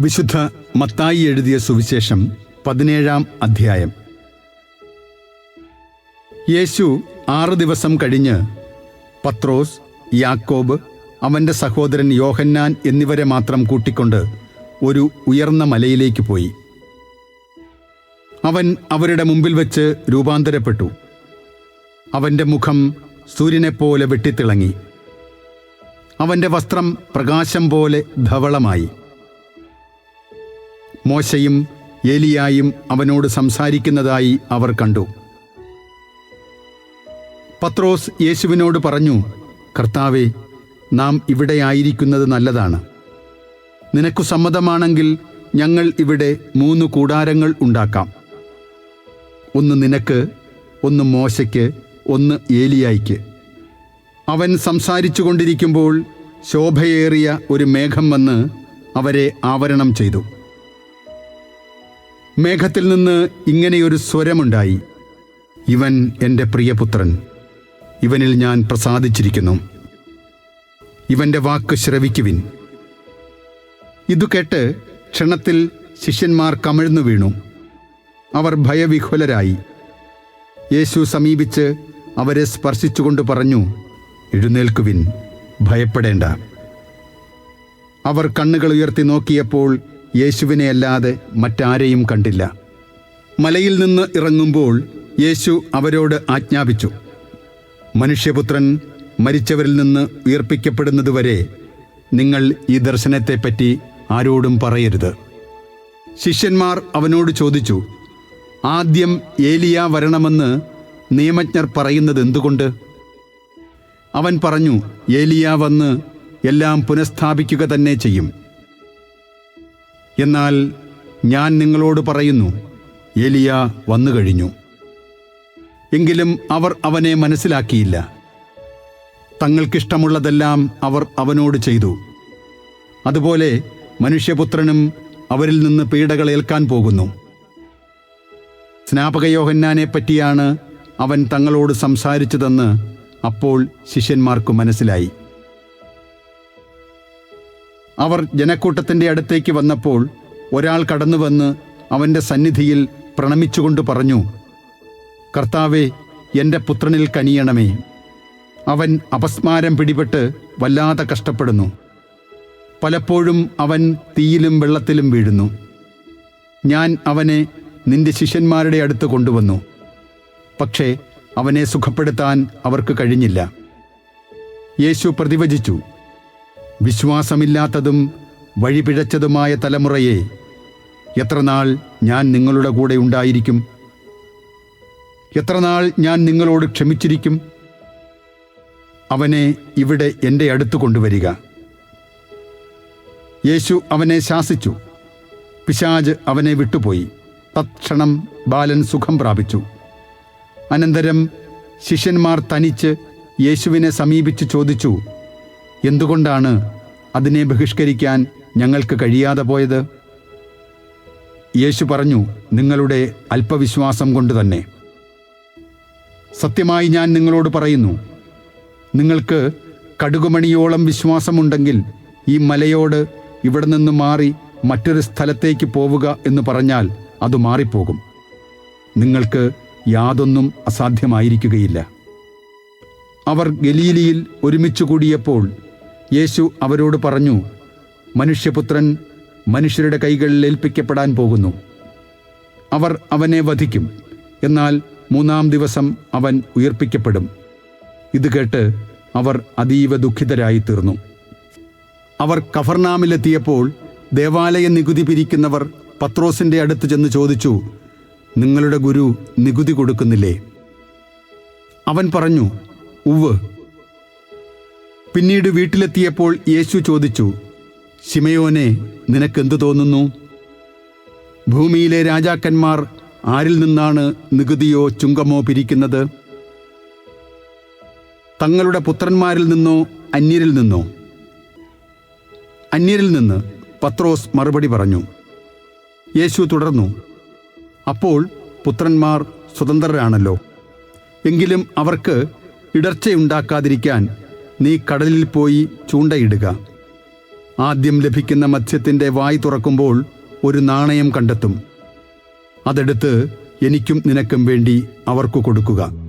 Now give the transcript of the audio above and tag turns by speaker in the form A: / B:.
A: വിശുദ്ധ മത്തായി എഴുതിയ സുവിശേഷം പതിനേഴാം അധ്യായം. യേശു ആറ് ദിവസം കഴിഞ്ഞ് പത്രോസ് യാക്കോബ് അവന്റെ സഹോദരൻ യോഹന്നാൻ എന്നിവരെ മാത്രം കൂട്ടിക്കൊണ്ട് ഒരു ഉയർന്ന മലയിലേക്ക് പോയി. അവൻ അവരുടെ മുമ്പിൽ വെച്ച് രൂപാന്തരപ്പെട്ടു. അവന്റെ മുഖം സൂര്യനെപ്പോലെ വെട്ടിത്തിളങ്ങി. അവന്റെ വസ്ത്രം പ്രകാശം പോലെ ധവളമായി. മോശയും ഏലിയായും അവനോട് സംസാരിക്കുന്നതായി അവർ കണ്ടു. പത്രോസ് യേശുവിനോട് പറഞ്ഞു കർത്താവെ നാം ഇവിടെ ഇവിടെയായിരിക്കുന്നത് നല്ലതാണ്. നിനക്കു സമ്മതമാണെങ്കിൽ ഞങ്ങൾ ഇവിടെ മൂന്ന് കൂടാരങ്ങൾ ഉണ്ടാക്കാം. ഒന്ന് നിനക്ക് ഒന്ന് മോശയ്ക്ക് ഒന്ന് ഏലിയായിക്ക്. അവൻ സംസാരിച്ചു കൊണ്ടിരിക്കുമ്പോൾ ശോഭയേറിയ ഒരു മേഘം വന്ന് അവരെ ആവരണം ചെയ്തു. മേഘത്തിൽ നിന്ന് ഇങ്ങനെയൊരു സ്വരമുണ്ടായി. ഇവൻ എന്റെ പ്രിയപുത്രൻ. ഇവനിൽ ഞാൻ പ്രസാദിച്ചിരിക്കുന്നു. ഇവന്റെ വാക്ക് ശ്രവിക്കുവിൻ. ഇതു കേട്ട് ക്ഷണത്തിൽ ശിഷ്യന്മാർ കമിഴ്ന്നു വീണു. അവർ ഭയവിഹ്വലരായി. യേശു സമീപിച്ച് അവരെ സ്പർശിച്ചുകൊണ്ട് പറഞ്ഞു എഴുന്നേൽക്കുവിൻ ഭയപ്പെടേണ്ട. അവർ കണ്ണുകൾ ഉയർത്തി നോക്കിയപ്പോൾ യേശുവിനെ അല്ലാതെ മറ്റാരെയും കണ്ടില്ല. മലയിൽ നിന്ന് ഇറങ്ങുമ്പോൾ യേശു അവരോട് ആജ്ഞാപിച്ചു മനുഷ്യപുത്രൻ മരിച്ചവരിൽ നിന്ന് ഉയർപ്പിക്കപ്പെടുന്നതുവരെ നിങ്ങൾ ഈ ദർശനത്തെപ്പറ്റി ആരോടും പറയരുത്. ശിഷ്യന്മാർ അവനോട് ചോദിച്ചു ആദ്യം ഏലിയ വരണമെന്ന് നിയമജ്ഞർ പറയുന്നത് എന്തുകൊണ്ട്? അവൻ പറഞ്ഞു ഏലിയ വന്ന് എല്ലാം പുനഃസ്ഥാപിക്കുക തന്നെ ചെയ്യും. എന്നാൽ ഞാൻ നിങ്ങളോട് പറയുന്നു എലിയ വന്നു കഴിഞ്ഞു. എങ്കിലും അവർ അവനെ മനസ്സിലാക്കിയില്ല. തങ്ങൾക്കിഷ്ടമുള്ളതെല്ലാം അവർ അവനോട് ചെയ്തു. അതുപോലെ മനുഷ്യപുത്രനും അവരിൽ നിന്ന് പീഡകൾ ഏൽക്കാൻ പോകുന്നു. സ്നാപകയോഹന്നാനെ പറ്റിയാണ് അവൻ തങ്ങളോട് സംസാരിച്ചതെന്ന് അപ്പോൾ ശിഷ്യന്മാർക്ക് മനസ്സിലായി. അവർ ജനക്കൂട്ടത്തിന്റെ അടുത്തേക്ക് വന്നപ്പോൾ ഒരാൾ കടന്നു വന്ന് അവന്റെ സന്നിധിയിൽ പ്രണമിച്ചുകൊണ്ട് പറഞ്ഞു കർത്താവെ എന്റെ പുത്രനിൽ കനിയണമേ. അവൻ അപസ്മാരം പിടിപെട്ട് വല്ലാതെ കഷ്ടപ്പെടുന്നു. പലപ്പോഴും അവൻ തീയിലും വെള്ളത്തിലും വീഴുന്നു. ഞാൻ അവനെ നിന്റെ ശിഷ്യന്മാരുടെ അടുത്ത് കൊണ്ടുവന്നു. പക്ഷേ അവനെ സുഖപ്പെടുത്താൻ അവർക്ക് കഴിഞ്ഞില്ല. യേശു പ്രതിവചിച്ചു വിശ്വാസമില്ലാത്തതും വഴിപിഴച്ചതുമായ തലമുറയെ എത്രനാൾ ഞാൻ നിങ്ങളുടെ കൂടെ ഉണ്ടായിരിക്കും? എത്രനാൾ ഞാൻ നിങ്ങളോട് ക്ഷമിച്ചിരിക്കും? അവനെ ഇവിടെ എന്റെ അടുത്ത് കൊണ്ടുവരിക. യേശു അവനെ ശാസിച്ചു. പിശാജ് അവനെ വിട്ടുപോയി. തത്ക്ഷണം ബാലൻ സുഖം പ്രാപിച്ചു. അനന്തരം ശിഷ്യന്മാർ തനിച്ച് യേശുവിനെ സമീപിച്ച് ചോദിച്ചു എന്തുകൊണ്ടാണ് അതിനെ ബഹിഷ്കരിക്കാൻ ഞങ്ങൾക്ക് കഴിയാതെ പോയത്? യേശു പറഞ്ഞു നിങ്ങളുടെ അല്പവിശ്വാസം കൊണ്ട് തന്നെ. സത്യമായി ഞാൻ നിങ്ങളോട് പറയുന്നു നിങ്ങൾക്ക് കടുകുമണിയോളം വിശ്വാസമുണ്ടെങ്കിൽ ഈ മലയോട് ഇവിടെ നിന്ന് മാറി മറ്റൊരു സ്ഥലത്തേക്ക് പോവുക എന്ന് പറഞ്ഞാൽ അത് മാറിപ്പോകും. നിങ്ങൾക്ക് യാതൊന്നും അസാധ്യമായിരിക്കുകയില്ല. അവർ ഗലീലിയിൽ ഒരുമിച്ച് കൂടിയപ്പോൾ യേശു അവരോട് പറഞ്ഞു മനുഷ്യപുത്രൻ മനുഷ്യരുടെ കൈകളിൽ ഏൽപ്പിക്കപ്പെടാൻ പോകുന്നു. അവർ അവനെ വധിക്കും. എന്നാൽ മൂന്നാം ദിവസം അവൻ ഉയർപ്പിക്കപ്പെടും. ഇത് കേട്ട് അവർ അതീവ ദുഃഖിതരായി തീർന്നു അവർ കഫർനാമിലെത്തിയപ്പോൾ ദേവാലയ നികുതി പിരിക്കുന്നവർ പത്രോസിന്റെ അടുത്ത് ചെന്ന് ചോദിച്ചു നിങ്ങളുടെ ഗുരു നികുതി കൊടുക്കുന്നില്ലേ? അവൻ പറഞ്ഞു ഉവ് പിന്നീട് വീട്ടിലെത്തിയപ്പോൾ യേശു ചോദിച്ചു ശിമയോനെ നിനക്കെന്തു തോന്നുന്നു? ഭൂമിയിലെ രാജാക്കന്മാർ ആരിൽ നിന്നാണ് നികുതിയോ ചുങ്കമോ പിരിക്കുന്നത്? തങ്ങളുടെ പുത്രന്മാരിൽ നിന്നോ അന്യരിൽ നിന്നോ? അന്യരിൽ നിന്ന് പത്രോസ് മറുപടി പറഞ്ഞു. യേശു തുടർന്നു അപ്പോൾ പുത്രന്മാർ സ്വതന്ത്രരാണല്ലോ. എങ്കിലും അവർക്ക് ഇടർച്ചയുണ്ടാക്കാതിരിക്കാൻ നീ കടലിൽ പോയി ചൂണ്ടയിടുക. ആദ്യം ലഭിക്കുന്ന മത്സ്യത്തിന്റെ വായ് തുറക്കുമ്പോൾ ഒരു നാണയം കണ്ടെത്തും. അതെടുത്ത് എനിക്കും നിനക്കും വേണ്ടി അവർക്ക് കൊടുക്കുക.